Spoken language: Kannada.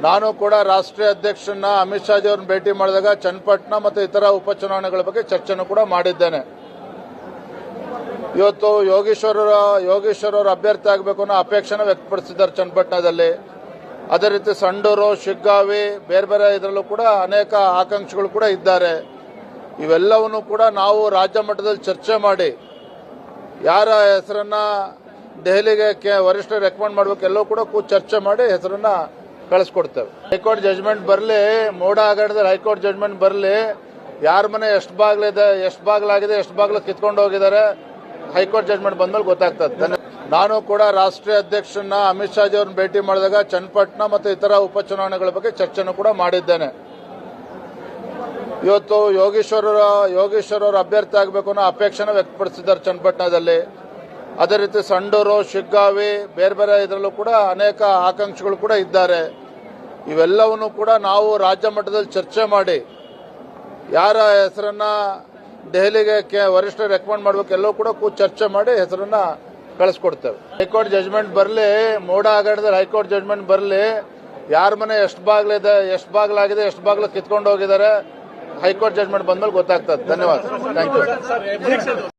ನಾನು ಕೂಡ ರಾಷ್ಟ್ರೀಯ ಅಧ್ಯಕ್ಷರನ್ನ ಅಮಿತ್ ಶಾಜಿ ಅವ್ರನ್ನ ಭೇಟಿ ಮಾಡಿದಾಗ ಚನ್ನಪಟ್ಟಣ ಮತ್ತು ಇತರ ಉಪಚುನಾವಣೆಗಳ ಬಗ್ಗೆ ಚರ್ಚೆನೂ ಕೂಡ ಮಾಡಿದ್ದೇನೆ. ಇವತ್ತು ಯೋಗೇಶ್ವರ ಯೋಗೇಶ್ವರ ಅವರು ಅಭ್ಯರ್ಥಿ ಆಗಬೇಕು ಅನ್ನೋ ಅಪೇಕ್ಷೆನ ವ್ಯಕ್ತಪಡಿಸಿದ್ದಾರೆ ಚನ್ನಪಟ್ಟಣದಲ್ಲಿ. ಅದೇ ರೀತಿ ಸಂಡೂರು, ಶಿಗ್ಗಾವಿ, ಬೇರೆ ಬೇರೆ ಇದರಲ್ಲೂ ಕೂಡ ಅನೇಕ ಆಕಾಂಕ್ಷಿಗಳು ಕೂಡ ಇದ್ದಾರೆ. ಇವೆಲ್ಲವನ್ನು ಕೂಡ ನಾವು ರಾಜ್ಯ ಮಟ್ಟದಲ್ಲಿ ಚರ್ಚೆ ಮಾಡಿ, ಯಾರ ಹೆಸರನ್ನ ದೆಹಲಿಗೆ ಕೆ- ವರಿಷ್ಠರು ರೆಕಮೆಂಡ್ ಮಾಡಬೇಕು ಎಲ್ಲವೂ ಕೂಡ ಚರ್ಚೆ ಮಾಡಿ ಹೆಸರನ್ನ ಕಳಿಸ್ಕೊಡ್ತೇವೆ. ಹೈಕೋರ್ಟ್ ಜಜ್ಮೆಂಟ್ ಬರಲಿ, ಮೋಡ ಆಗಾಡಿದ್ರೆ ಹೈಕೋರ್ಟ್ ಜಜ್ಮೆಂಟ್ ಬರಲಿ, ಯಾರ ಮನೆ ಎಷ್ಟು ಬಾಗ್ಲಿದೆ, ಎಷ್ಟು ಬಾಗ್ಲಾಗಿದೆ, ಎಷ್ಟು ಬಾಗ್ಲು ಕಿತ್ಕೊಂಡು ಹೋಗಿದ್ದಾರೆ ಹೈಕೋರ್ಟ್ ಜಜ್ಮೆಂಟ್ ಬಂದ್ಮೇಲೆ ಗೊತ್ತಾಗ್ತದೆ. ನಾನು ಕೂಡ ರಾಷ್ಟ್ರೀಯ ಅಧ್ಯಕ್ಷರನ್ನ ಅಮಿತ್ ಶಾಜಿ ಅವ್ರನ್ನ ಭೇಟಿ ಮಾಡಿದಾಗ ಚನ್ನಪಟ್ಟಣ ಮತ್ತು ಇತರ ಉಪಚುನಾವಣೆಗಳ ಬಗ್ಗೆ ಚರ್ಚೆನೂ ಕೂಡ ಮಾಡಿದ್ದೇನೆ. ಇವತ್ತು ಯೋಗೇಶ್ವರರ ಯೋಗೇಶ್ವರ ಅವರು ಅಭ್ಯರ್ಥಿ ಆಗಬೇಕು ಅನ್ನೋ ಅಪೇಕ್ಷೆನ ವ್ಯಕ್ತಪಡಿಸಿದ್ದಾರೆ ಚನ್ನಪಟ್ಟಣದಲ್ಲಿ. ಅದೇ ರೀತಿ ಸಂಡೂರು, ಶಿಗ್ಗಾವಿ ಬೇರೆ ಬೇರೆ ಇದರಲ್ಲೂ ಕೂಡ ಅನೇಕ ಆಕಾಂಕ್ಷಿಗಳು ಕೂಡ ಇದ್ದಾರೆ. ಇವೆಲ್ಲವನ್ನು ಕೂಡ ನಾವು ರಾಜ್ಯ ಮಟ್ಟದಲ್ಲಿ ಚರ್ಚೆ ಮಾಡಿ ಯಾರ ಹೆಸರನ್ನ ದೆಹಲಿಗೆ ಕೆ- ವರಿಷ್ಠರು ರೆಕಮೆಂಡ್ ಮಾಡಬೇಕು ಎಲ್ಲವೂ ಕೂಡ ಚರ್ಚೆ ಮಾಡಿ ಹೆಸರನ್ನ ಕಳಿಸ್ಕೊಡ್ತೇವೆ. ಹೈಕೋರ್ಟ್ ಜಜ್ಮೆಂಟ್ ಬರಲಿ, ಮೋಡ ಆಗಡದ ಹೈಕೋರ್ಟ್ ಜಜ್ಮೆಂಟ್ ಬರಲಿ, ಯಾರ ಮನೆ ಎಷ್ಟು ಬಾಗ್ಲಿದೆ, ಎಷ್ಟು ಬಾಗ್ಲಾಗಿದೆ, ಎಷ್ಟು ಬಾಗ್ಲು ಕಿತ್ಕೊಂಡು ಹೋಗಿದ್ದಾರೆ ಹೈಕೋರ್ಟ್ ಜಜ್ಮೆಂಟ್ ಬಂದ್ಮೇಲೆ ಗೊತ್ತಾಗ್ತದೆ. ಧನ್ಯವಾದ. Thank you